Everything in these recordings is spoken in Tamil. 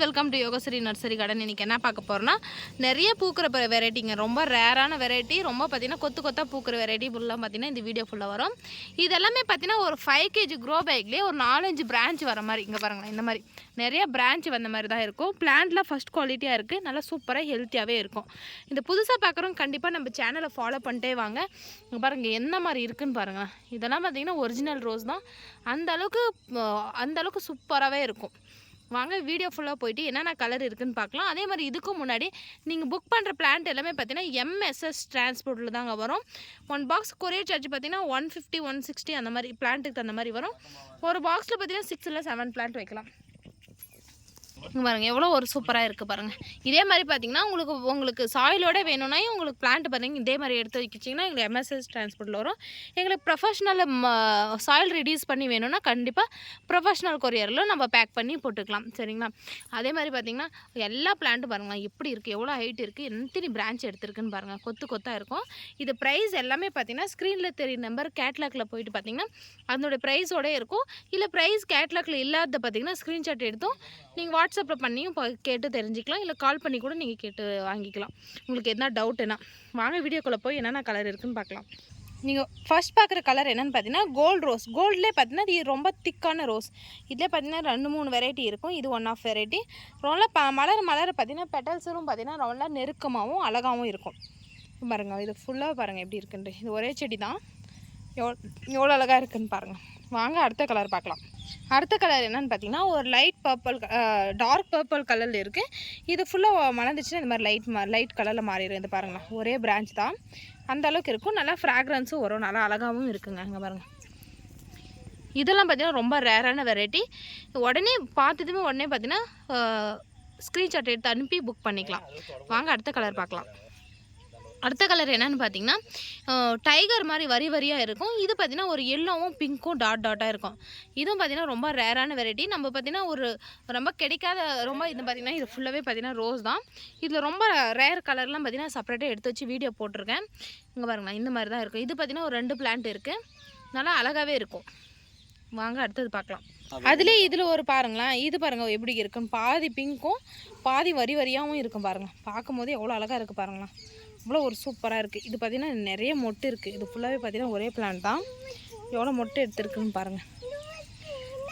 Welcome to Yogashree nursery garden இன்றைக்கி என்ன பார்க்க போகிறோன்னா நிறைய பூக்கிற வெரைட்டிங்க ரொம்ப ரேரான வெரைட்டி ரொம்ப பார்த்தீங்கன்னா கொத்து கொத்தாக பூக்கிற வெரைட்டி ஃபுல்லாக பார்த்திங்கன்னா இந்த வீடியோ ஃபுல்லாக வரும். இதெல்லாமே பார்த்தீங்கன்னா ஒரு ஃபைவ் கேஜி க்ரோ பேக்லேயே ஒரு நாலஞ்சு பிரான்ச் வர மாதிரி. இங்கே பாருங்களேன் இந்த மாதிரி. நிறைய பிரான்ச் வந்த மாதிரி தான் இருக்கும். பிளான்ட்லாம் ஃபஸ்ட் குவாலிட்டியாக இருக்குது நல்லா சூப்பராக ஹெல்த்தியாகவே இருக்கும். இந்த புதுசாக பார்க்குறவங்க கண்டிப்பாக நம்ம சேனலை ஃபாலோ பண்ணிட்டே வாங்க. இங்கே பாருங்கள் என்ன மாதிரி இருக்குன்னு பாருங்கள் இதெல்லாம் பார்த்தீங்கன்னா ஒரிஜினல் ரோஸ் தான். அந்த அளவுக்கு அந்த அளவுக்கு சூப்பராகவே இருக்கும். வாங்க வீடியோ ஃபுல்லாக போயிட்டு என்னென்ன கலர் இருக்குன்னு பார்க்கலாம். அதே மாதிரி இதுக்கும் முன்னாடி நீங்கள் புக் பண்ணுற பிளான்ட் எல்லாமே பார்த்தீங்கன்னா எம்எஸ்எஸ் டிரான்ஸ்போர்ட்டில் தாங்க வரும். ஒன் பாக்ஸ் கொரியர் சார்ஜ் பார்த்தீங்கன்னா ஒன் ஃபிஃப்டி ஒன் சிக்ஸ்டி அந்த மாதிரி பிளான்ட்டுக்கு தகுந்த மாதிரி வரும். ஒரு பாக்ஸில் பார்த்தீங்கன்னா சிக்ஸ் இல்லை செவன் பிளான்ட் வைக்கலாம். இங்கே பாருங்கள் எவ்வளோ ஒரு சூப்பராக இருக்குது பாருங்கள் இதே மாதிரி பார்த்தீங்கன்னா உங்களுக்கு உங்களுக்கு சாயிலோட வேணும்னா உங்களுக்கு பிளான்ட் பார்த்தீங்க இதே மாதிரி எடுத்து வச்சிங்கன்னா எங்களுக்கு எம்எஸ்எஸ் டிரான்ஸ்போர்ட்டில் வரும். எங்களுக்கு ப்ரொஃபஷ்னல் சாயில் ரெடியூஸ் பண்ணி வேணும்னா கண்டிப்பாக ப்ரொஃபஷ்னல் கொரியரில் நம்ம பேக் பண்ணி போட்டுக்கலாம். சரிங்களா? அதே மாதிரி பார்த்தீங்கன்னா எல்லா பிளான்ட்டும் பாருங்கள் எப்படி இருக்குது எவ்வளோ ஹைட் இருக்குது எத்தனை பிரான்ச் எடுத்துருக்குன்னு பாருங்கள் கொத்து கொத்தாக இருக்கும். இது ப்ரைஸ் எல்லாமே பார்த்தீங்கன்னா ஸ்க்ரீனில் தெரிய நம்பர் கேட்லாக்ல போயிட்டு பார்த்தீங்கன்னா அதனுடைய ப்ரைஸோடய இருக்கும். இல்லை ப்ரைஸ் கேட்லாக்ல இல்லாத பார்த்தீங்கன்னா ஸ்க்ரீன்ஷாட் எடுத்தும் நீங்கள் வாட்ஸ்அப்பில் பண்ணியும் கேட்டு தெரிஞ்சுக்கலாம். இல்லை கால் பண்ணி கூட நீங்கள் கேட்டு வாங்கிக்கலாம். உங்களுக்கு என்ன டவுட் என்ன வாங்க வீடியோக்குள்ளே போய் என்னென்ன கலர் இருக்குன்னு பார்க்கலாம். நீங்கள் ஃபர்ஸ்ட் பார்க்குற கலர் என்னென்னு பார்த்தீங்கன்னா கோல்டு ரோஸ் கோல்ட்லேயே பார்த்தீங்கன்னா இது ரொம்ப திக்கான ரோஸ் இதிலே பார்த்தீங்கன்னா ரெண்டு மூணு வெரைட்டி இருக்கும். இது ஒன் ஆஃப் வெரைட்டி ரொம்ப ப மலர் மலர் பார்த்தீங்கன்னா பெட்டல்ஸரும் பார்த்தீங்கன்னா ரொம்ப நெருக்கமாகவும் அழகாகவும் இருக்கும். பாருங்கள் இது ஃபுல்லாக பாருங்கள் எப்படி இருக்குன்ட்டு. இது ஒரே செடி தான். எவ்வளோ எவ்வளோ அழகாக இருக்குதுன்னு பாருங்கள் வாங்க அடுத்த கலர் பார்க்கலாம். அடுத்த கலர் என்னன்னு பார்த்தீங்கன்னா ஒரு லைட் பர்பிள் டார்க் பர்பிள் கலரில் இருக்குது இது ஃபுல்லாக மலர்ந்துச்சுன்னா இந்த மாதிரி லைட் லைட் கலரில் மாறிடும் இது பாருங்களேன் ஒரே பிரான்ச் தான். அந்த அளவுக்கு இருக்கும். நல்லா ஃப்ராக்ரன்ஸும் வரும். நல்லா அழகாகவும் இருக்குங்க. அங்கே பாருங்கள் இதெல்லாம் பார்த்தீங்கன்னா ரொம்ப ரேரான வெரைட்டி உடனே பார்த்ததுமே உடனே பார்த்தீங்கன்னா ஸ்க்ரீன்ஷாட் uh, எடுத்து அனுப்பி புக் பண்ணிக்கலாம். வாங்க அடுத்த கலர் பார்க்கலாம். அடுத்த கலர் என்னன்னு பார்த்தீங்கன்னா டைகர் மாதிரி வரி வரியாக இருக்கும். இது பார்த்தீங்கன்னா ஒரு எல்லோவும் பிங்க்கும் டாட் டாட்டாக இருக்கும். இதுவும் பார்த்தீங்கன்னா ரொம்ப ரேரான வெரைட்டி நம்ம பார்த்தீங்கன்னா ஒரு ரொம்ப கிடைக்காத ரொம்ப இது பார்த்தீங்கன்னா இது ஃபுல்லாகவே பார்த்தீங்கன்னா ரோஸ் தான். இதில் ரொம்ப ரேர் கலர்லாம் பார்த்தீங்கன்னா செப்பரேட்டாக எடுத்து வச்சு வீடியோ போட்டிருக்கேன். இங்கே பாருங்களேன் இந்த மாதிரி தான் இருக்கும் இது பார்த்தீங்கன்னா ஒரு ரெண்டு பிளான்ட் இருக்குது நல்லா அழகாகவே இருக்கும். வாங்க அடுத்தது பார்க்கலாம் அதுலேயே இதில் ஒரு பாருங்களேன் இது பாருங்க எப்படி இருக்குன்னு பாதி பிங்க்கும் பாதி வரி வரியாகவும் இருக்கும் பாருங்கள் பார்க்கும்போது எவ்வளோ அழகாக இருக்குது பாருங்களேன். இவ்வளோ ஒரு சூப்பராக இருக்குது இது பார்த்திங்கன்னா நிறைய மொட்டு இருக்குது இது ஃபுல்லாகவே பார்த்தீங்கன்னா ஒரே பிளான்ட் தான். எவ்வளோ மொட்டு எடுத்துருக்குன்னு பாருங்கள்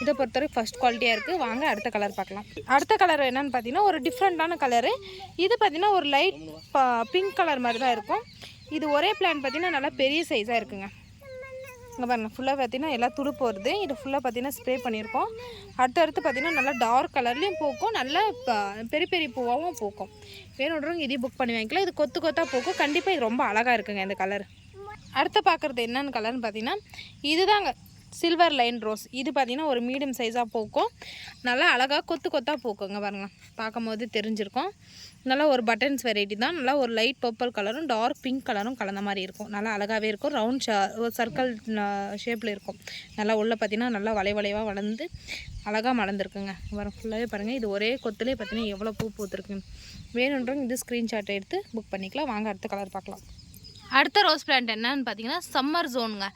இதை பொறுத்தவரைக்கும் ஃபஸ்ட் குவாலிட்டியாக இருக்குது வாங்க அடுத்த கலர் பார்க்கலாம். அடுத்த கலர் என்னென்னு பார்த்தீங்கன்னா ஒரு டிஃப்ரெண்ட்டான கலரு இது பார்த்தீங்கன்னா ஒரு லைட் பிங்க் கலர் மாதிரி தான் இருக்கும். இது ஒரே பிளான் பார்த்தீங்கன்னா நல்லா பெரிய சைஸாக இருக்குங்க. இங்கே பாருங்க ஃபுல்லாக பார்த்தீங்கன்னா எல்லாம் துடுப்பு வருது இது ஃபுல்லாக பார்த்தீங்கன்னா ஸ்ப்ரே பண்ணியிருக்கோம் அடுத்து அடுத்து பார்த்தீங்கன்னா நல்லா டார்க் கலர்லேயும் பூக்கும். நல்லா பெரிய பெரிய பூவாகவும் பூக்கும். வேணுன்றவங்க இதையும் புக் பண்ணி வாங்கிக்கலாம். இது கொத்து கொத்தாக பூக்கும். கண்டிப்பாக இது ரொம்ப அழகாக இருக்குங்க இந்த கலர் அடுத்து பார்க்குறது என்னென்னு கலர்னு பார்த்தீங்கன்னா இதுதாங்க. சில்வர் லைன் ரோஸ் இது பார்த்தீங்கன்னா ஒரு மீடியம் சைஸாக பூக்கும். நல்லா அழகாக கொத்து கொத்தாக பூக்குங்க பாருங்கள் பார்க்கும் போது தெரிஞ்சிருக்கும். நல்லா ஒரு பட்டன்ஸ் வெரைட்டி தான். நல்லா ஒரு லைட் பர்பிள் கலரும் டார்க் பிங்க் கலரும் கலந்த மாதிரி இருக்கும். நல்லா அழகாகவே இருக்கும். ரவுண்ட் ஷா ஒரு சர்க்கிள் ஷேப்பில் இருக்கும். நல்லா உள்ள பார்த்தீங்கன்னா நல்லா வளை வளைவாக வளர்ந்து அழகாக மலர்ந்துருக்குங்க. வரும். ஃபுல்லாகவே பாருங்கள் இது ஒரே கொத்துலேயே பார்த்தீங்கன்னா எவ்வளோ பூ பூத்துருக்குன்னு வேணுன்றவங்க இது ஸ்க்ரீன்ஷாட் எடுத்து புக் பண்ணிக்கலாம். வாங்க அடுத்த கலர் பார்க்கலாம். அடுத்த ரோஸ் பிளான்ட் என்னன்னு பார்த்தீங்கன்னா சம்மர் ஜோனுங்க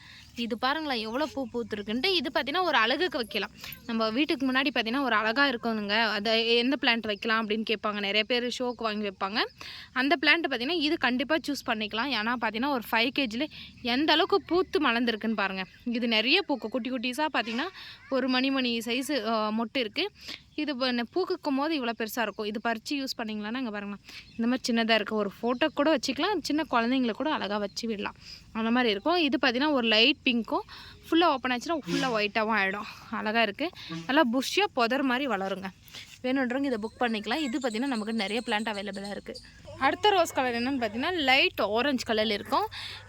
இது பாருங்களேன் எவ்வளோ பூ பூத்துருக்குன்ட்டு இது பார்த்தீங்கன்னா ஒரு அழகுக்கு வைக்கலாம். நம்ம வீட்டுக்கு முன்னாடி பார்த்தீங்கன்னா ஒரு அழகாக இருக்கணுங்க அதை எந்த பிளான்ட் வைக்கலாம் அப்படின்னு கேட்பாங்க. நிறைய பேர் ஷோக்கு வாங்கி வைப்பாங்க. அந்த பிளான்ட் பார்த்தீங்கன்னா இது கண்டிப்பாக சூஸ் பண்ணிக்கலாம். ஏன்னா பார்த்தீங்கன்னா ஒரு ஃபைவ் கேஜியில் எந்த அளவுக்கு பூத்து மலர்ந்துருக்குன்னு பாருங்கள் இது நிறைய பூக்கு. குட்டி குட்டிஸாக பார்த்தீங்கன்னா ஒரு மணி மணி சைஸு மொட்டு இருக்குது இது இப்போ பூக்கும் போது இவ்வளோ பெருசாக இருக்கும். இது பறித்து யூஸ் பண்ணிங்களான்னா இங்கே பாருங்களேன். இந்த மாதிரி சின்னதாக இருக்குது ஒரு ஃபோட்டோ கூட வச்சுக்கலாம். சின்ன குழந்தைங்கள கூட அழகாக வச்சு விடலாம். அந்த மாதிரி இருக்கும். இது பார்த்தீங்கன்னா ஒரு லைட் பிங்க்கும் ஃபுல்லாக ஓப்பன் ஆச்சுன்னா ஃபுல்லாக ஒயிட்டாகவும் ஆகிடும் அழகாக இருக்குது நல்லா புஷ்ஷியாக புதர் மாதிரி வளருங்க. வேணுன்றவங்க இதை புக் பண்ணிக்கலாம். இது பார்த்திங்கன்னா நமக்கு நிறைய பிளான்ட் அவைலபிளாக இருக்குது அடுத்த ரோஸ் கலர் என்னென்னு பார்த்தீங்கன்னா லைட் ஆரஞ்சு கலரில் இருக்கும்.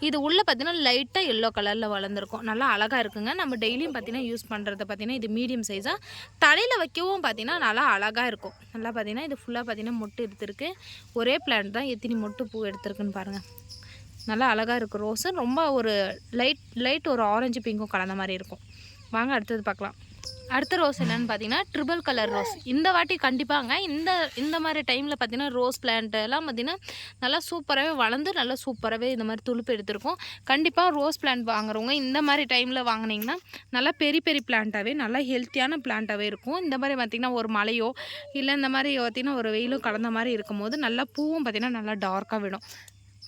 இது உள்ளே பார்த்தீங்கன்னா லைட்டாக எல்லோ கலரில் வளர்ந்துருக்கும். நல்லா அழகாக இருக்குங்க. நம்ம டெய்லியும் பார்த்தீங்கன்னா யூஸ் பண்ணுறது பார்த்தீங்கன்னா இது மீடியம் சைஸாக தலையில் வைக்கவும் பார்த்தீங்கன்னா நல்லா அழகாக இருக்கும். நல்லா பார்த்தீங்கன்னா இது ஃபுல்லாக பார்த்தீங்கன்னா மொட்டு எடுத்துருக்கு. ஒரே பிளான்ட் தான். எத்தினி மொட்டு பூ எடுத்துருக்குன்னு பாருங்கள் நல்லா அழகாக இருக்குது ரோஸு ரொம்ப ஒரு லைட் லைட் ஒரு ஆரஞ்சு பிங்க்கும் கலந்த மாதிரி இருக்கும். வாங்க அடுத்தது பார்க்கலாம் அடுத்த ரோஸ் என்னென்னு பார்த்தீங்கன்னா ட்ரிபிள் கலர் ரோஸ். இந்த வாட்டி கண்டிப்பாங்க இந்த இந்த மாதிரி டைமில் பார்த்தீங்கன்னா ரோஸ் பிளான்ட் எல்லாம் பார்த்தீங்கன்னா நல்லா சூப்பராகவே வளர்ந்து நல்லா சூப்பராகவே இந்த மாதிரி துளுப்பு எடுத்திருக்கும். கண்டிப்பாக ரோஸ் பிளான்ட் வாங்குறவங்க இந்த மாதிரி டைமில் வாங்குனீங்கன்னா நல்லா பெரிய பெரிய பிளான்ட்டாகவே நல்லா ஹெல்த்தியான பிளான்ட்டாகவே இருக்கும். இந்த மாதிரி பார்த்திங்கன்னா ஒரு மலையோ இல்லை இந்த மாதிரி பார்த்திங்கன்னா ஒரு வெயிலும் கலந்த மாதிரி இருக்கும்போது நல்லா பூவும் பார்த்திங்கன்னா நல்லா டார்க்காக விடும்.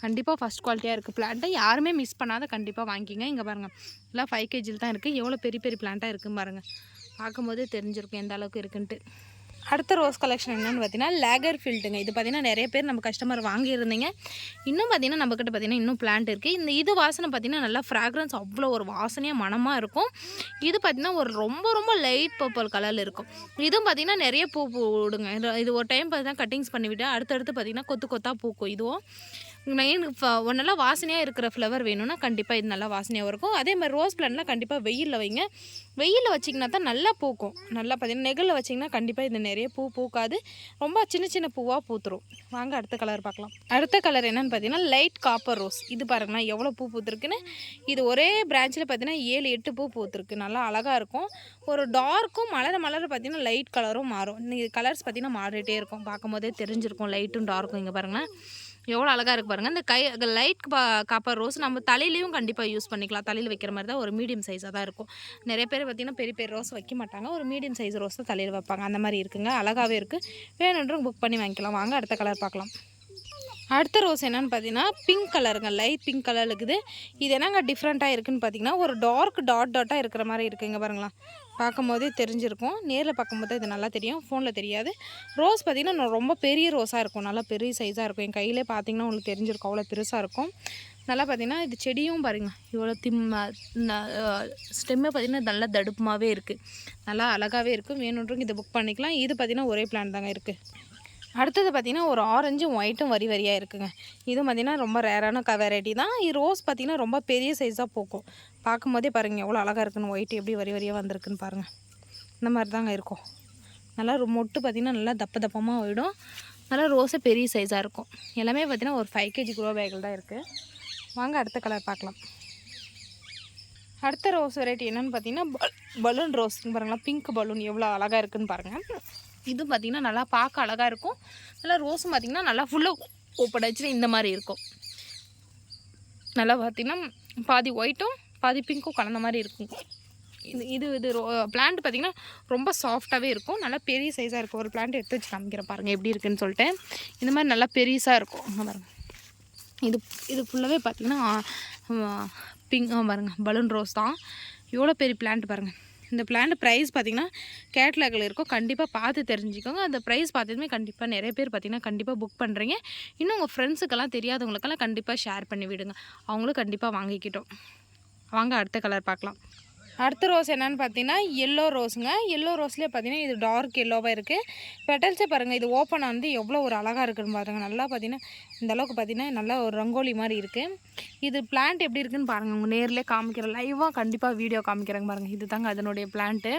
கண்டிப்பாக ஃபஸ்ட் குவாலிட்டியாக இருக்குது பிளான்ட்டை யாருமே மிஸ் பண்ணாத கண்டிப்பாக வாங்கிக்கிங்க இங்கே பாருங்கள் எல்லாம் ஃபைவ் கேஜியில் தான் இருக்குது எவ்வளோ பெரிய பெரிய பிளான்ட்டாக இருக்குன்னு பாருங்கள் பார்க்கும்போதே தெரிஞ்சிருக்கும் எந்த அளவுக்கு இருக்குன்ட்டு. அடுத்த ரோஸ் கலெக்ஷன் என்னென்னு பார்த்தீங்கன்னா லேகர் ஃபீல்டுங்க இது பார்த்தீங்கன்னா நிறைய பேர் நம்ம கஸ்டமர் வாங்கியிருந்தீங்க. இன்னும் பார்த்தீங்கன்னா நம்மக்கிட்ட பார்த்தீங்கன்னா இன்னும் பிளான்ட் இருக்குது இந்த இது வாசனை பார்த்தீங்கன்னா நல்லா ஃப்ராக்ரன்ஸ் அவ்வளோ ஒரு வாசனையாக மனமாக இருக்கும். இது பார்த்தீங்கன்னா ஒரு ரொம்ப ரொம்ப லைட் பர்பிள் கலரில் இருக்கும். இதுவும் பார்த்திங்கன்னா நிறைய பூ போடுங்க. இது- இது ஒரு டைம் பார்த்திங்கன்னா கட்டிங்ஸ் பண்ணிவிட்டு அடுத்தடுத்து பார்த்தீங்கன்னா கொத்து கொத்தாக பூக்கும் இதுவும் மெயின் நல்லா வாசனையாக இருக்கிற ஃப்ளவர் வேணும்னா கண்டிப்பாக இது நல்லா வாசனையாக இருக்கும். அதே மாதிரி ரோஸ் பிளான்லாம் கண்டிப்பாக வெயிலில் வைங்க. வெயிலில் வச்சிங்கன்னா தான் நல்லா பூக்கும். நல்லா பார்த்தீங்கன்னா நெகிழில் வச்சிங்கன்னா கண்டிப்பாக இது நிறைய பூ பூக்காது. ரொம்ப சின்ன சின்ன பூவாக பூத்துரும். வாங்க அடுத்த கலர் பார்க்கலாம். அடுத்த கலர் என்னென்னு பார்த்தீங்கன்னா லைட் காப்பர் ரோஸ் இது பாருங்களா எவ்வளோ பூ பூத்துருக்குன்னு. இது ஒரே பிரான்ச்சில் பார்த்தீங்கன்னா ஏழு எட்டு பூ பூத்துருக்கு. நல்லா அழகாக இருக்கும். ஒரு டார்க்கும் மலர மலர பார்த்தீங்கன்னா லைட் கலரும் மாறும். இது கலர்ஸ் பார்த்தீங்கன்னா மாறிட்டே இருக்கும். பார்க்கும்போதே தெரிஞ்சிருக்கும். லைட்டும் டார்க்கும் இங்கே பாருங்களேன். எவ்வளோ அழகாக இருக்கு பாருங்கள் இந்த கை லைட் காப்பர் ரோஸ் நம்ம தலையிலையும் கண்டிப்பாக யூஸ் பண்ணிக்கலாம். தலையில் வைக்கிற மாதிரி தான் ஒரு மீடியம் சைஸாக தான் இருக்கும். நிறைய பேர் பார்த்திங்கன்னா பெரிய பெரிய ரோஸ் வைக்க மாட்டாங்க. ஒரு மீடியம் சைஸ் ரோஸ் தான் தலையில் வைப்பாங்க. அந்த மாதிரி இருக்குங்க. அழகாகவே இருக்குது வேணுன்றவங்க புக் பண்ணி வாங்கிக்கலாம். வாங்க அடுத்த கலர் பார்க்கலாம். அடுத்த ரோஸ் என்னன்னு பார்த்தீங்கன்னா பிங்க் கலருங்க லைட் பிங்க் கலர் இருக்குது. இது என்னங்க டிஃப்ரெண்ட்டாக இருக்குன்னு பார்த்தீங்கன்னா ஒரு டார்க் டாட் டாட்டாக இருக்கிற மாதிரி இருக்குங்க பாருங்களா பார்க்கும்போதே தெரிஞ்சிருக்கும். நேரில் பார்க்கும்போது இது நல்லா தெரியும். ஃபோனில் தெரியாது. ரோஸ் பார்த்திங்கன்னா நான் ரொம்ப பெரிய ரோஸாக இருக்கும். நல்லா பெரிய சைஸாக இருக்கும். என் கையிலே பார்த்தீங்கன்னா உங்களுக்கு தெரிஞ்சிருக்கும். அவ்வளோ பெருசாக இருக்கும். நல்லா பார்த்தீங்கன்னா இது செடியும் பாருங்க. இவ்வளோ திம்ம ஸ்டெம்மே பார்த்திங்கன்னா நல்லா தடுப்புமாகவே இருக்குது நல்லா அழகாகவே இருக்கும். வேணுன்றவங்க இதை புக் பண்ணிக்கலாம். இது பார்த்திங்கன்னா ஒரே பிளான் தாங்க இருக்குது அடுத்தது பார்த்திங்கன்னா ஒரு ஆரஞ்சும் ஒயிட்டும் வரி வரியாக இருக்குங்க. இது பார்த்திங்கன்னா ரொம்ப ரேரான க வெரைட்டி தான். இது ரோஸ் பார்த்திங்கன்னா ரொம்ப பெரிய சைஸாக பூக்கும். பார்க்கும்போதே பாருங்கள் எவ்வளோ அழகாக இருக்குன்னு ஒயிட் எப்படி வரி வரியாக வந்திருக்குன்னு பாருங்கள் இந்த மாதிரி தாங்க இருக்கும். நல்லா மொட்டு பார்த்திங்கன்னா நல்லா தப்ப தப்பமாக போயிடும். நல்லா ரோஸே பெரிய சைஸாக இருக்கும். எல்லாமே பார்த்திங்கன்னா ஒரு ஃபைவ் கேஜி குரோ பேக்கில் தான் இருக்குது வாங்க அடுத்த கலர் பார்க்கலாம். அடுத்த ரோஸ் வெரைட்டி என்னென்னு பார்த்தீங்கன்னா பலூன் ரோஸ் பாருங்களா பிங்க் பலூன் எவ்வளோ அழகாக இருக்குன்னு பாருங்கள் இது பார்த்திங்கன்னா நல்லா பார்க்க அழகாக இருக்கும். நல்லா ரோஸும் பார்த்திங்கன்னா நல்லா ஃபுல்லாக ஓப்பன் இந்த மாதிரி இருக்கும். நல்லா பார்த்திங்கன்னா பாதி ஒயிட்டும் பாதி பிங்க்கும் கலந்த மாதிரி இருக்கும். இது இது இது ரோ பிளான்ட் பார்த்திங்கன்னா ரொம்ப சாஃப்டாகவே இருக்கும். நல்லா பெரிய சைஸாக இருக்கும். ஒரு பிளான்ட் எடுத்து வச்சு காமிக்கிறேன் பாருங்கள் எப்படி இருக்குன்னு சொல்லிட்டு. இந்த மாதிரி நல்லா பெருசாக இருக்கும். பாருங்கள் இது இது ஃபுல்லாகவே பார்த்திங்கன்னா பிங்க் பாருங்கள் பலூன் ரோஸ் தான். எவ்வளோ பெரிய பிளான்ட் பாருங்கள் இந்த பிளான்ட் ப்ரைஸ் பார்த்தீங்கன்னா கேட்லாகில் இருக்கும். கண்டிப்பாக பார்த்து தெரிஞ்சுக்கோங்க. அந்த ப்ரைஸ் பார்த்ததுமே கண்டிப்பாக நிறைய பேர் பார்த்தீங்கன்னா கண்டிப்பாக புக் பண்ணுறீங்க இன்னும் உங்கள் ஃப்ரெண்ட்ஸுக்கெல்லாம் தெரியாதவங்களுக்கெல்லாம் கண்டிப்பாக ஷேர் பண்ணி விடுங்க. அவங்களும் கண்டிப்பாக வாங்கிக்கிட்டோம். வாங்க அடுத்த கலர் பார்க்கலாம். அடுத்த ரோஸ் என்னென்னு பார்த்தீங்கன்னா எல்லோ ரோஸுங்க எல்லோ ரோஸ்லேயே பார்த்தீங்கன்னா இது டார்க் எல்லோவாக இருக்குது பெட்டல்ஸே பாருங்கள் இது ஓப்பன் வந்து எவ்வளோ ஒரு அழகாக இருக்குன்னு பாருங்கள் நல்லா பார்த்தீங்கன்னா இந்த அளவுக்கு பார்த்தீங்கன்னா நல்லா ஒரு ரங்கோலி மாதிரி இருக்குது இது பிளான்ட் எப்படி இருக்குன்னு பாருங்கள் உங்கள் நேர்லேயே காமிக்கிறேன். லைவாக கண்டிப்பாக வீடியோ காமிக்கிறேங்க பாருங்கள் இது தாங்க அதனுடைய பிளான்ட்டு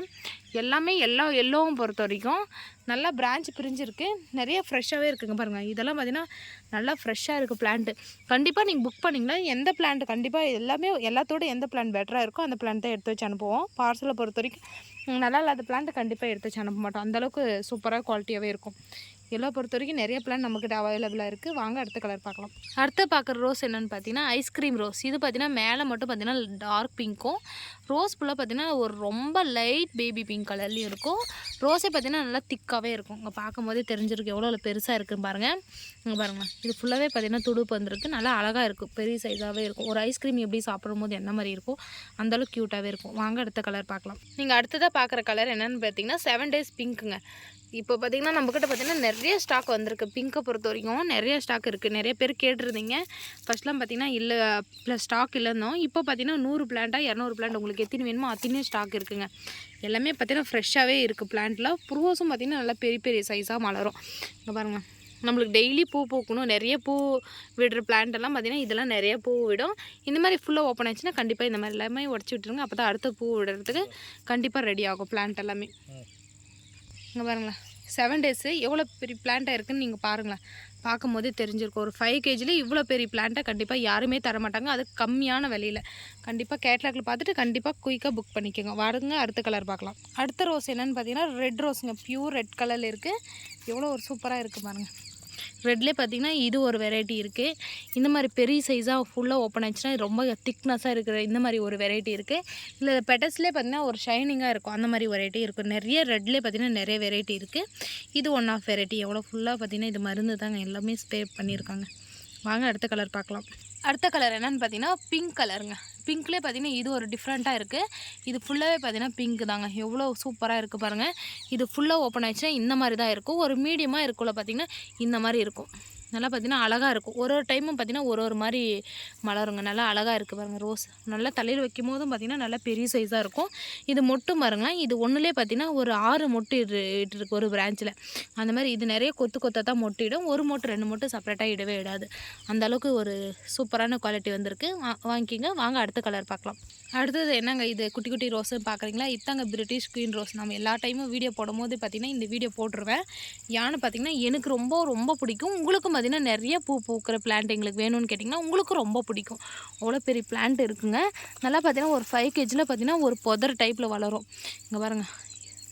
எல்லாமே எல்லா எல்லோவும் பொறுத்த வரைக்கும் நல்லா பிரான்ச் பிரிஞ்சிருக்கு. நிறைய ஃப்ரெஷ்ஷாகவே இருக்குங்க பாருங்கள் இதெல்லாம் பார்த்தீங்கன்னா நல்லா ஃப்ரெஷ்ஷாக இருக்குது பிளான்ட்டு கண்டிப்பாக நீங்கள் புக் பண்ணிங்கன்னா எந்த பிளான்ட் கண்டிப்பாக எல்லாமே எல்லாத்தோட எந்த பிளான் பெட்டராக இருக்கோ அந்த பிளான் தான் எடுத்து வச்சு அனுப்புவோம். பார்சலை பொறுத்த வரைக்கும் நல்லா இல்லாத பிளான்ட் கண்டிப்பாக எடுத்து வச்சு அனுப்ப மாட்டோம். அந்தளவுக்கு சூப்பராக குவாலிட்டியாகவே இருக்கும். எல்லாம் பொறுத்த வரைக்கும் நிறைய பிளான் நம்மக்கிட்ட அவைலபிளாக இருக்குது வாங்க அடுத்த கலர் பார்க்கலாம். அடுத்து பார்க்குற ரோஸ் என்னென்னு பார்த்தீங்கன்னா ஐஸ்கிரீம் ரோஸ் இது பார்த்தீங்கன்னா மேலே மட்டும் பார்த்தீங்கன்னா டார்க் பிங்க்கும் ரோஸ் ஃபுல்லாக பார்த்தீங்கன்னா ஒரு ரொம்ப லைட் பேபி பிங்க் கலர்லேயும் இருக்கும். ரோஸே பார்த்தீங்கன்னா நல்லா திக்காகவே இருக்கும். இங்கே பார்க்கும்போதே தெரிஞ்சிருக்கு எவ்வளோ பெருசாக இருக்குன்னு பாருங்கள் இங்கே பாருங்கள் இது ஃபுல்லாகவே பார்த்தீங்கன்னா துடுப்பு வந்துருக்கு. நல்லா அழகாக இருக்கும் பெரிய சைஸாகவே இருக்கும். ஒரு ஐஸ்கிரீம் எப்படி சாப்பிடும் போது என்ன மாதிரி இருக்கும் அந்தளவுக்கு க்யூட்டாகவே இருக்கும். வாங்க அடுத்த கலர் பார்க்கலாம். நீங்கள் அடுத்ததாக பார்க்குற கலர் என்னென்னு பார்த்தீங்கன்னா செவன் டேஸ் பிங்க்குங்க இப்போ பார்த்திங்கன்னா நம்மக்கிட்ட பார்த்தீங்கன்னா நிறைய ஸ்டாக் வந்திருக்கு. பிங்கை பொறுத்த வரைக்கும் நிறைய ஸ்டாக் இருக்குது நிறைய பேர் கேட்டிருந்தீங்க. ஃபர்ஸ்ட்லாம் பார்த்தீங்கன்னா இல்லை ப்ளஸ் ஸ்டாக் இல்லைன்னோம். இப்போ பார்த்தீங்கன்னா நூறு பிளான்ட்டாக இரநூறு பிளான்ட் உங்களுக்கு எத்தனை வேணுமோ அத்தனையும் ஸ்டாக் இருக்குங்க. எல்லாமே பார்த்தீங்கன்னா ஃப்ரெஷ்ஷாகவே இருக்குது பிளான்ட்டில் ப்ரூவஸும் பார்த்தீங்கன்னா நல்லா பெரிய பெரிய சைஸாக மலரும். இங்கே பாருங்கள் நம்மளுக்கு டெய்லி பூ பூக்கணும். நிறைய பூ விடுற plant எல்லாம் இதெல்லாம் நிறைய பூ விடும். இந்த மாதிரி ஃபுல்லாக ஓப்பன் ஆச்சுன்னா கண்டிப்பாக இந்த மாதிரி எல்லாமே உடச்சி விட்டுருங்க. அப்போ தான் அடுத்த பூ விடுறதுக்கு கண்டிப்பாக ரெடி ஆகும் பிளான்ட் எல்லாமே. இங்கே பாருங்களேன். செவன் டேஸு எவ்வளோ பெரிய பிளான்ட்டாக இருக்குன்னு நீங்கள் பாருங்களேன். பார்க்கும் போதே தெரிஞ்சிருக்கும். ஒரு ஃபைவ் கேஜியில் இவ்வளோ பெரிய பிளான்ட்டை கண்டிப்பாக யாருமே தர மாட்டாங்க அது கம்மியான விலையில். கண்டிப்பாக கேட்லாகில் பார்த்துட்டு கண்டிப்பாக குயிக்காக புக் பண்ணிக்கோங்க. வாருங்க அடுத்த கலர் பார்க்கலாம். அடுத்த ரோஸ் என்னென்னு பார்த்தீங்கன்னா ரெட் ரோஸுங்க ப்யூர் ரெட் கலரில் இருக்குது எவ்வளோ ஒரு சூப்பராக இருக்குது பாருங்கள் ரெட்லேயே பார்த்தீங்கன்னா இது ஒரு வெரைட்டி இருக்குது இந்த மாதிரி பெரிய சைஸாக ஃபுல்லாக ஓப்பன் ஆச்சுன்னா ரொம்ப திக்னஸாக இருக்கிற இந்த மாதிரி ஒரு வெரைட்டி இருக்குது இல்லை பெட்டஸ்லேயே பார்த்தீங்கன்னா ஒரு ஷைனிங்காக இருக்கும். அந்த மாதிரி வெரைட்டி இருக்கும் நிறைய ரெட்லேயே பார்த்தீங்கன்னா நிறைய வெரைட்டி இருக்குது இது ஒன் ஆஃப் வெரைட்டி எவ்வளோ ஃபுல்லாக பார்த்தீங்கன்னா இது மருந்து தாங்க எல்லாமே ஸ்ப்ரே பண்ணியிருக்காங்க. வாங்க அடுத்த கலர் பார்க்கலாம். அடுத்த கலர் என்னென்னு பார்த்தீங்கன்னா பிங்க் கலருங்க பிங்க்லேயே பார்த்தீங்கன்னா இது ஒரு டிஃப்ரெண்ட்டாக இருக்குது இது ஃபுல்லாகவே பார்த்தீங்கன்னா பிங்க் தாங்க. எவ்வளோ சூப்பராக இருக்குது பாருங்கள் இது ஃபுல்லாக ஓப்பன் ஆயிடுச்சுன்னா இந்த மாதிரி தான் இருக்கும். ஒரு மீடியமாக இருக்குள்ள பார்த்தீங்கன்னா இந்த மாதிரி இருக்கும். நல்லா பார்த்தீங்கன்னா அழகாக இருக்கும். ஒரு ஒரு டைமும் பார்த்தீங்கன்னா ஒரு ஒரு மாதிரி மலருங்க. நல்லா அழகாக இருக்குது பாருங்கள் ரோஸ் நல்லா தலையில் வைக்கும் போதும் பார்த்தீங்கன்னா நல்லா பெரிய சைஸாக இருக்கும். இது மொட்டு பாருங்க இது ஒன்றுலேயே பார்த்தீங்கன்னா ஒரு ஆறு மொட்டு இரு ஒரு பிரான்ச்சில் அந்த மாதிரி இது நிறைய கொத்து கொத்தாக தான் மொட்டிடும் ஒரு மொட்டு ரெண்டு மொட்டு செப்பரேட்டாக இடவே இடாது. அந்த அளவுக்கு ஒரு சூப்பரான குவாலிட்டி வந்திருக்கு. வா வாங்கிக்கிங்க. வாங்க அடுத்த கலர் பார்க்கலாம். அடுத்தது என்னங்க இது? குட்டி குட்டி ரோஸு பார்க்குறீங்களா? இத்தாங்க பிரிட்டிஷ் குயின் ரோஸ் நம்ம எல்லா டைமும் வீடியோ போடும்போது பார்த்தீங்கன்னா இந்த வீடியோ போட்டுருவேன். யானை பார்த்திங்கன்னா எனக்கு ரொம்ப ரொம்ப பிடிக்கும். உங்களுக்கும் பார்த்தீங்கன்னா நிறைய பூ பூக்கிற பிளான்ட் எங்களுக்கு வேணும்னு கேட்டிங்கன்னா உங்களுக்கும் ரொம்ப பிடிக்கும். அவ்வளோ பெரிய பிளான்ட் இருக்குங்க. நல்லா பார்த்தீங்கன்னா ஒரு ஃபைவ் கேஜியில் பார்த்தீங்கன்னா ஒரு புதர் டைப்பில் வளரும். இங்கே பாருங்கள்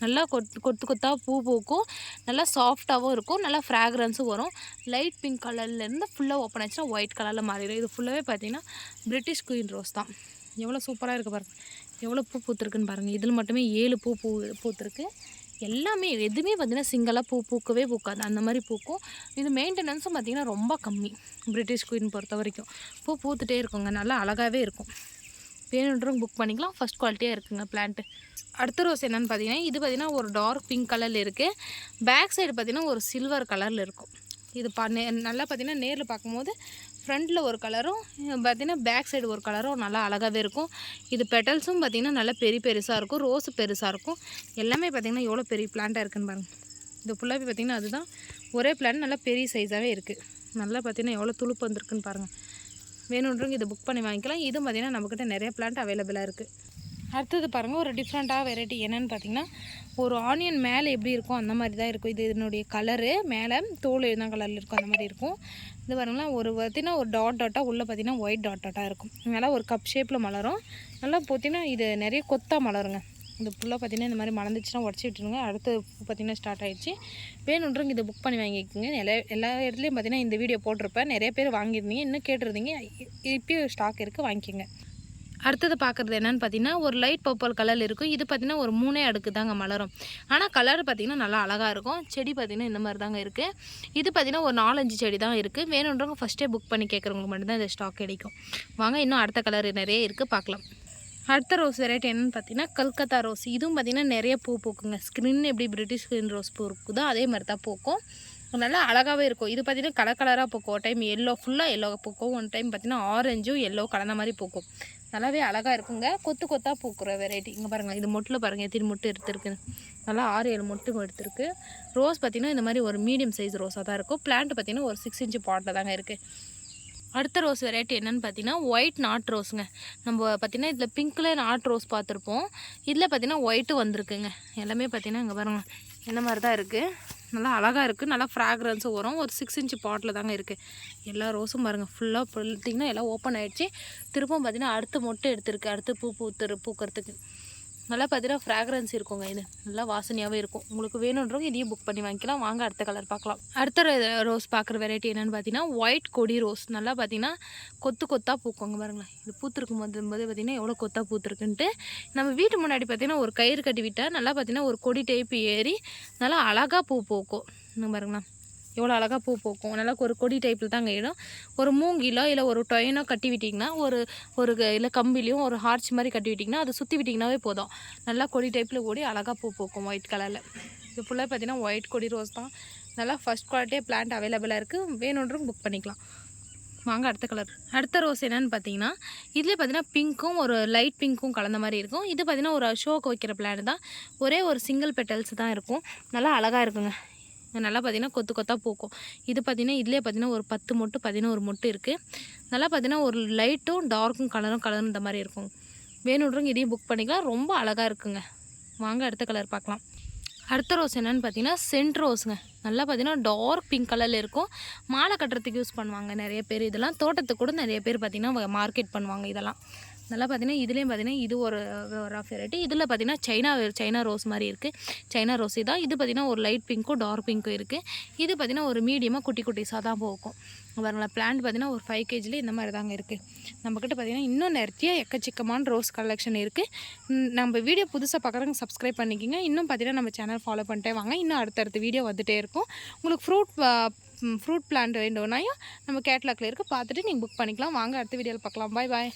நல்லா கொத்து கொத்து கொத்தாக பூ பூக்கும். நல்லா சாஃப்டாகவும் இருக்கும். நல்லா ஃப்ராக்ரன்ஸும் வரும். லைட் பிங்க் கலர்லேருந்து ஃபுல்லாக ஓப்பன் ஆச்சுன்னா ஒயிட் கலரில் மாறிடும். இது ஃபுல்லாகவே பார்த்தீங்கன்னா பிரிட்டிஷ் குயின் ரோஸ் தான். எவ்வளோ சூப்பராக இருக்குது பாருங்கள் எவ்வளோ பூ பூத்துருக்குன்னு பாருங்கள் இதில் மட்டுமே ஏழு பூ பூ பூத்துருக்கு. எல்லாமே எதுவுமே பார்த்திங்கன்னா சிங்கிளாக பூ பூக்கவே பூக்காது. அந்த மாதிரி பூக்கும். இது மெயின்டெனன்ஸும் பார்த்திங்கன்னா ரொம்ப கம்மி. பிரிட்டிஷ் குயின் பொறுத்த வரைக்கும். பூ பூத்துட்டே இருக்குங்க. நல்லா அழகாகவே இருக்கும். வேணுன்றவங்க புக் பண்ணிக்கலாம். ஃபஸ்ட் குவாலிட்டியாக இருக்குங்க பிளான்ட்டு அடுத்த ரோஸ் என்னென்னு பார்த்தீங்கன்னா இது பார்த்திங்கன்னா ஒரு டார்க் பிங்க் கலரில் இருக்குது பேக் சைடு பார்த்தீங்கன்னா ஒரு சில்வர் கலரில் இருக்கும். இது பா நே நல்லா பார்த்தீங்கன்னா நேரில் பார்க்கும்போது ஃப்ரண்ட்டில் ஒரு கலரும் பார்த்தீங்கன்னா பேக் சைடு ஒரு கலரும் நல்லா அழகாகவே இருக்கும். இது பெட்டல்ஸும் பார்த்தீங்கன்னா நல்லா பெரிய பெருசாக இருக்கும் ரோஸு பெருசாக இருக்கும். எல்லாமே பார்த்தீங்கன்னா எவ்வளோ பெரிய பிளான்ட்டாக இருக்குன்னு பாருங்கள் இது ஃபுல்லாகவே பார்த்தீங்கன்னா அதுதான். ஒரே பிளான் நல்லா பெரிய சைஸாகவே இருக்குது நல்லா பார்த்தீங்கன்னா எவ்வளோ துளுப்பு வந்திருக்குன்னு பாருங்கள் வேணுன்றவங்க இதை புக் பண்ணி வாங்கிக்கலாம். இதுவும் பார்த்திங்கன்னா நம்மக்கிட்ட நிறைய பிளான்ட் அவைலபிளாக இருக்குது அடுத்தது பாருங்கள் ஒரு டிஃப்ரெண்ட்டாக வெரைட்டி என்னென்னு பார்த்தீங்கன்னா ஒரு ஆனியன் மேலே எப்படி இருக்கும் அந்த மாதிரி தான் இருக்கும். இது இதனுடைய கலரு மேலே தோல் என்ன கலரில் இருக்கும் அந்த மாதிரி இருக்கும். இது பாருங்களேன் ஒரு பார்த்தீங்கன்னா ஒரு டாட் டாட்டாக உள்ளே பார்த்தீங்கன்னா ஒயிட் டாட் டாட்டாக இருக்கும். நல்லா ஒரு கப் ஷேப்பில் மலரும். நல்லா பார்த்தீங்கன்னா இது நிறைய கொத்தாக மலருங்க. இந்த ஃபுல்லாக பார்த்தீங்கன்னா இந்த மாதிரி மலர்ந்துச்சுன்னா உடச்சி விட்டுருங்க. அடுத்து பார்த்திங்கன்னா பார்த்தீங்கன்னா ஸ்டார்ட் ஆகிடுச்சு வேணுன்றவங்க இதை புக் பண்ணி வாங்கிக்கோங்க. எல்லா எல்லா இடத்துலையும் பார்த்தீங்கன்னா இந்த வீடியோ போட்டிருப்பேன். நிறைய பேர் வாங்கியிருந்தீங்க இன்னும் கேட்டிருந்தீங்க. இ- இப்பயும் ஸ்டாக் இருக்குது வாங்கிக்கோங்க. அடுத்தது பார்க்குறது என்னென்னு பார்த்தீங்கன்னா ஒரு லைட் பர்பிள் கலர் இருக்கும். இது பார்த்தீங்கன்னா ஒரு மூணே அடுக்கு தாங்க மலரும். ஆனால் கலர் பார்த்திங்கன்னா நல்லா அழகாக இருக்கும். செடி பார்த்திங்கன்னா இந்த மாதிரி தாங்க இருக்குது இது பார்த்தீங்கன்னா ஒரு நாலஞ்சு செடி தான் இருக்குது வேணுன்றவங்க ஃபஸ்ட்டே புக் பண்ணி கேட்குறவங்களுக்கு மட்டும்தான் இந்த ஸ்டாக் கிடைக்கும். வாங்க இன்னும் அடுத்த கலர் நிறைய இருக்குது பார்க்கலாம். அடுத்த ரோஸ் வெரைட்டி என்னன்னு பார்த்தீங்கன்னா கல்கத்தா ரோஸ் இதுவும் பார்த்தீங்கன்னா நிறைய பூ பூக்குங்க. ஸ்க்ரீன் எப்படி பிரிட்டிஷ் ஸ்க்ரீன் ரோஸ் பூ இருக்குதோ அதே மாதிரி தான் பூக்கும். நல்லா அழகாகவே இருக்கும். இது பார்த்தீங்கன்னா கலர் கலராக பூக்கும். ஒரு டைம் எல்லோ ஃபுல்லாக எல்லோ பூக்கும். ஒன் டைம் பார்த்தீங்கன்னா ஆரஞ்சும் எல்லோ கலந்த மாதிரி பூக்கும். நல்லாவே அழகாக இருக்குங்க. கொத்து கொத்தாக பூக்குற வெரைட்டி இங்கே பாருங்கள் இது மொட்டில் பாருங்கள் எத்தனை மொட்டு எடுத்துருக்கு. நல்லா ஆறு ஏழு மொட்டு எடுத்திருக்கு. ரோஸ் பார்த்திங்கன்னா இந்த மாதிரி ஒரு மீடியம் சைஸ் ரோஸாக தான் இருக்கும். பிளான்ட் பார்த்திங்கன்னா ஒரு சிக்ஸ் இன்ச்சு பாட்டில் தாங்க இருக்குது அடுத்த ரோஸ் வெரைட்டி என்னென்னு பார்த்தீங்கன்னா ஒயிட் நாட் ரோஸுங்க நம்ம பார்த்தீங்கன்னா இதில் பிங்க்கில் நாட் ரோஸ் பார்த்துருப்போம் இதில் பார்த்தீங்கன்னா ஒயிட்டு வந்திருக்குங்க. எல்லாமே பார்த்தீங்கன்னா இங்கே பாருங்கள் இந்த மாதிரி தான் இருக்குது நல்லா அழகாக இருக்குது நல்லா ஃப்ராக்ரன்ஸும் வரும். ஒரு சிக்ஸ் இன்ச்சு பாட்டில் தாங்க இருக்குது எல்லா ரோஸும் பாருங்கள் ஃபுல்லாக பார்த்தீங்கன்னா எல்லாம் ஓப்பன் ஆகிடுச்சி திரும்பவும் பார்த்திங்கன்னா அடுத்து மொட்டை எடுத்துருக்கு. அடுத்து பூ பூத்துரு பூக்கிறதுக்கு. நல்லா பார்த்தீங்கன்னா ஃப்ராக்ரன்ஸ் இருக்குங்க இது. நல்லா வாசனையாகவே இருக்கும். உங்களுக்கு வேணுன்றவங்க இதையும் புக் பண்ணி வாங்கிக்கலாம். வாங்க அடுத்த கலர் பார்க்கலாம். அடுத்த ரோஸ் பார்க்குற வெரைட்டி என்னென்னு பார்த்தீங்கன்னா ஒயிட் கொடி ரோஸ் நல்லா பார்த்தீங்கன்னா கொத்து கொத்தாக பூக்குங்க பாருங்களேன். இது பூத்திருக்கும் போது போது பார்த்தீங்கன்னா எவ்வளோ கொத்தாக பூத்துருக்குன்ட்டு. நம்ம வீட்டு முன்னாடி பார்த்தீங்கன்னா ஒரு கயிறு கட்டி விட்டால் நல்லா பார்த்தீங்கன்னா ஒரு கொடி டைப் ஏறி நல்லா அழகாக பூ பூக்கும். இன்னும் பாருங்களேன். எவ்வளோ அழகாக பூ பூக்கும். நல்லா ஒரு கொடி டைப்பில் தாங்க இடம். ஒரு மூங்கிலோ இல்லை ஒரு டொயனோ கட்டி விட்டிங்கன்னா ஒரு ஒரு இல்லை கம்பிலையும் ஒரு ஹார்ச் மாதிரி கட்டி விட்டிங்கன்னா அதை சுற்றி விட்டிங்கனாவே போதும். நல்லா கொடி டைப்பில் கூடி அழகாக பூ பூக்கும் ஒயிட் கலரில் இது ஃபுல்லாக பார்த்தீங்கன்னா ஒயிட் கொடி ரோஸ் தான். நல்லா ஃபஸ்ட் குவாலிட்டியாக பிளான்ட் அவைலபிளாக இருக்குது வேணுன்றவங்க புக் பண்ணிக்கலாம். வாங்க அடுத்த கலர் அடுத்த ரோஸ் என்னன்னு பார்த்தீங்கன்னா இதில் பார்த்தீங்கன்னா பிங்க்கும் ஒரு லைட் பிங்க்கும் கலந்த மாதிரி இருக்கும். இது பார்த்தீங்கன்னா ஒரு ஷோக்கு வைக்கிற பிளான் தான். ஒரே ஒரு சிங்கிள் பெட்டல்ஸ் தான் இருக்கும். நல்லா அழகாக இருக்குங்க. நல்லா பார்த்தீங்கன்னா கொத்து கொத்தாக பூக்கும். இது பார்த்தீங்கன்னா இதுலேயே பார்த்தீங்கன்னா ஒரு பத்து மொட்டு பதினோரு மொட்டு இருக்குது நல்லா பார்த்தீங்கன்னா ஒரு லைட்டும் டார்க்கும் கலரும் கலரும் இந்த மாதிரி இருக்கும். வேணுன்றவங்க இதையும் புக் பண்ணிக்கலாம். ரொம்ப அழகாக இருக்குங்க. வாங்க அடுத்த கலர் பார்க்கலாம். அடுத்த ரோஸ் என்னென்னு பார்த்தீங்கன்னா சென்ட் ரோஸுங்க நல்லா பார்த்தீங்கன்னா டார்க் பிங்க் கலரில் இருக்கும். மாலை கட்டுறதுக்கு யூஸ் பண்ணுவாங்க நிறைய பேர் இதெல்லாம். தோட்டத்துக்கு கூட நிறைய பேர் பார்த்திங்கன்னா மார்க்கெட் பண்ணுவாங்க இதெல்லாம். நல்லா பார்த்தீங்கன்னா இதுலேயும் பார்த்தீங்கன்னா இது ஒரு ரஃப் வெரைட்டி இதில் பார்த்தீங்கன்னா சைனா சைனா ரோஸ் மாதிரி இருக்குது சைனா ரோஸ் தான். இது பார்த்தீங்கன்னா ஒரு லைட் பிங்க்கும் டார்க் பிங்க்கும் இருக்குது இது பார்த்தீங்கன்னா ஒரு மீடியமாக குட்டி குட்டிஸாக தான் போகும். வரலாம் பிளான்ட் பார்த்தீங்கன்னா ஒரு ஃபைவ் கேஜில் இந்த மாதிரி தாங்க இருக்குது நம்மக்கிட்ட பார்த்தீங்கன்னா இன்னும் நிறைய எக்கச்சக்கமான ரோஸ் கலெக்ஷன் இருக்குது நம்ம வீடியோ புதுசாக பார்க்குறவங்க சப்ஸ்கிரைப் பண்ணிக்கிங்க. இன்னும் பார்த்தீங்கன்னா நம்ம சேனல் ஃபாலோ பண்ணிட்டே வாங்க. இன்னும் அடுத்தடுத்த வீடியோ வந்துகிட்டே இருக்கும். உங்களுக்கு ஃப்ரூட் ஃப்ரூட் பிளான்ட் வேண்டும்னாயும் நம்ம கேட்லாக்ல இருக்குது பார்த்துட்டு நீங்கள் புக் பண்ணிக்கலாம். வாங்க அடுத்த வீடியோவில் பார்க்கலாம் பாய் பாய்